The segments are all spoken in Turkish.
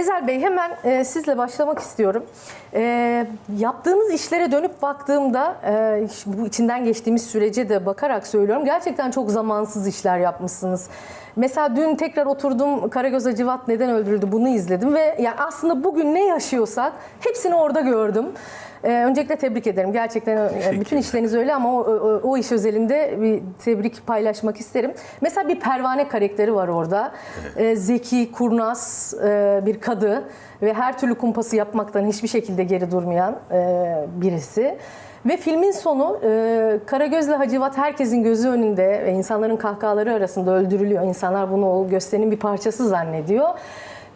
Ezel Bey hemen e, sizle başlamak istiyorum. E, yaptığınız işlere dönüp baktığımda e, bu içinden geçtiğimiz sürece de bakarak söylüyorum. Gerçekten çok zamansız işler yapmışsınız. Mesela dün tekrar oturdum Karagöz Hacivat neden öldürüldü bunu izledim ve yani aslında bugün ne yaşıyorsak hepsini orada gördüm. E, öncelikle tebrik ederim. Gerçekten e, bütün işleriniz öyle ama o, o, o iş özelinde bir tebrik paylaşmak isterim. Mesela bir pervane karakteri var orada. E, zeki, kurnaz e, bir kadı ve her türlü kumpası yapmaktan hiçbir şekilde geri durmayan e, birisi. Ve filmin sonu e, Karagöz'le Hacivat herkesin gözü önünde ve insanların kahkahaları arasında öldürülüyor. İnsanlar bunu o gösterinin bir parçası zannediyor.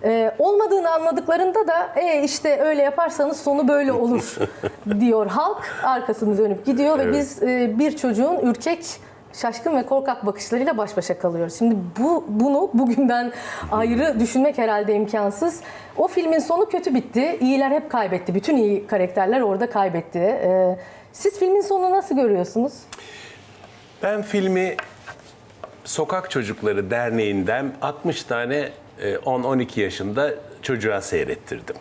E, olmadığını anladıklarında da e, işte öyle yaparsanız sonu böyle olur diyor halk. Arkasını dönüp gidiyor ve Evet. biz e, bir çocuğun ürkek şaşkın ve korkak bakışlarıyla baş başa kalıyoruz. Şimdi bu bunu bugünden ayrı düşünmek herhalde imkansız. O filmin sonu kötü bitti. İyiler hep kaybetti. Bütün iyi karakterler orada kaybetti. Ee, siz filmin sonunu nasıl görüyorsunuz? Ben filmi Sokak Çocukları Derneği'nden 60 tane e, 10-12 yaşında çocuğa seyrettirdim.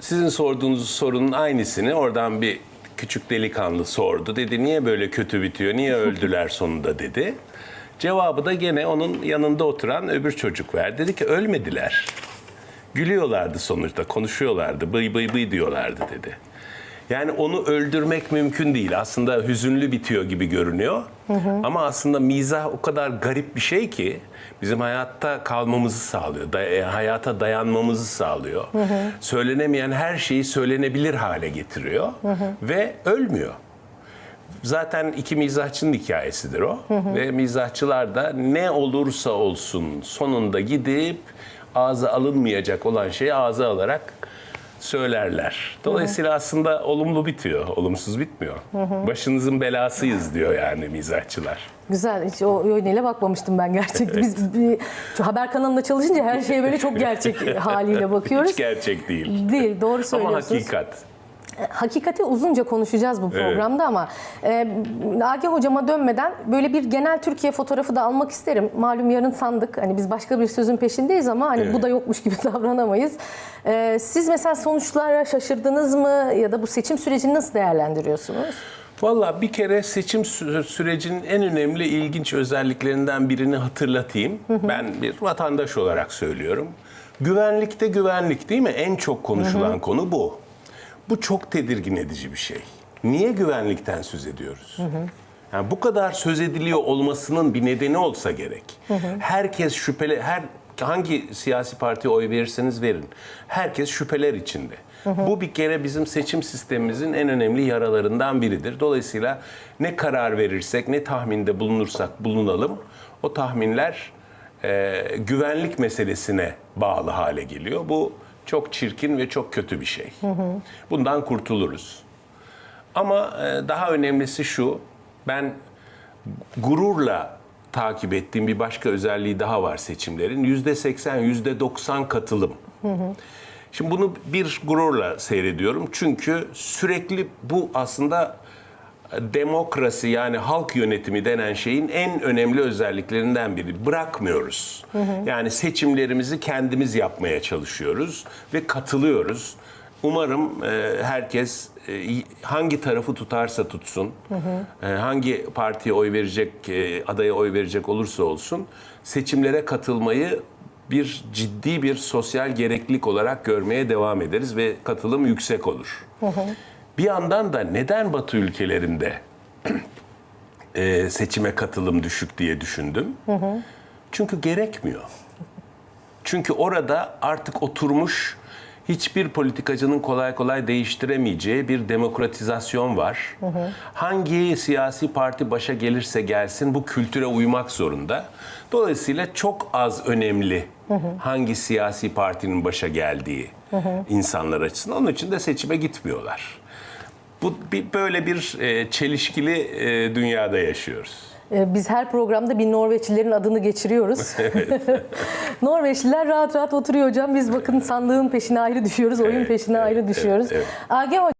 Sizin sorduğunuz sorunun aynısını oradan bir küçük delikanlı sordu. Dedi niye böyle kötü bitiyor, niye öldüler sonunda dedi. Cevabı da gene onun yanında oturan öbür çocuk verdi. Dedi ki ölmediler. Gülüyorlardı sonuçta, konuşuyorlardı, bıy bıy bıy diyorlardı dedi. Yani onu öldürmek mümkün değil. Aslında hüzünlü bitiyor gibi görünüyor. Ama aslında mizah o kadar garip bir şey ki bizim hayatta kalmamızı sağlıyor. Da- e, hayata dayanmamızı sağlıyor. Söylenemeyen her şeyi söylenebilir hale getiriyor ve ölmüyor. Zaten iki mizahçının hikayesidir o. Ve mizahçılar da ne olursa olsun sonunda gidip ağza alınmayacak olan şeyi ağza alarak söylerler. Dolayısıyla aslında olumlu bitiyor, olumsuz bitmiyor. Başınızın belasıyız diyor yani mizahçılar. Güzel. Hiç o yönüyle bakmamıştım ben gerçekten. Biz bir, şu haber kanalında çalışınca her şeye böyle çok gerçek haliyle bakıyoruz. Hiç gerçek değil. Değil, doğru Ama söylüyorsunuz. hakikat. Hakikati uzunca konuşacağız bu programda ama e, Age hocama dönmeden böyle bir genel Türkiye fotoğrafı da almak isterim. Malum yarın sandık. Hani biz başka bir sözün peşindeyiz ama hani bu da yokmuş gibi davranamayız. E, siz mesela sonuçlara şaşırdınız mı ya da bu seçim sürecini nasıl değerlendiriyorsunuz? Valla bir kere seçim sü- sürecinin en önemli ilginç özelliklerinden birini hatırlatayım. Ben bir vatandaş olarak söylüyorum. Güvenlikte güvenlik değil mi? En çok konuşulan konu bu. Bu çok tedirgin edici bir şey. Niye güvenlikten söz ediyoruz? Yani bu kadar söz ediliyor olmasının bir nedeni olsa gerek. Herkes şüpheli, her hangi siyasi partiye oy verirseniz verin. Herkes şüpheler içinde. Bu bir kere bizim seçim sistemimizin en önemli yaralarından biridir. Dolayısıyla ne karar verirsek, ne tahminde bulunursak bulunalım, o tahminler e, güvenlik meselesine bağlı hale geliyor. Bu çok çirkin ve çok kötü bir şey. Bundan kurtuluruz. Ama e, daha önemlisi şu, ben gururla takip ettiğim bir başka özelliği daha var seçimlerin. Yüzde seksen, yüzde doksan katılım. Şimdi bunu bir gururla seyrediyorum. Çünkü sürekli bu aslında demokrasi yani halk yönetimi denen şeyin en önemli özelliklerinden biri. Bırakmıyoruz. Yani seçimlerimizi kendimiz yapmaya çalışıyoruz ve katılıyoruz. Umarım e, herkes e, hangi tarafı tutarsa tutsun, e, hangi partiye oy verecek, e, adaya oy verecek olursa olsun seçimlere katılmayı bir ciddi bir sosyal gereklilik olarak görmeye devam ederiz ve katılım yüksek olur. Bir yandan da neden Batı ülkelerinde e, seçime katılım düşük diye düşündüm. Çünkü gerekmiyor. Çünkü orada artık oturmuş hiçbir politikacının kolay kolay değiştiremeyeceği bir demokratizasyon var. Hangi siyasi parti başa gelirse gelsin bu kültüre uymak zorunda. Dolayısıyla çok az önemli hangi siyasi partinin başa geldiği insanlar açısından. Onun için de seçime gitmiyorlar. Bu bir, böyle bir e, çelişkili e, dünyada yaşıyoruz. Ee, Biz her programda bir Norveçlilerin adını geçiriyoruz. Norveçliler rahat rahat oturuyor hocam. Biz bakın sandığın peşine ayrı düşüyoruz, oyun Evet, peşine evet, ayrı düşüyoruz. evet, evet. Hocam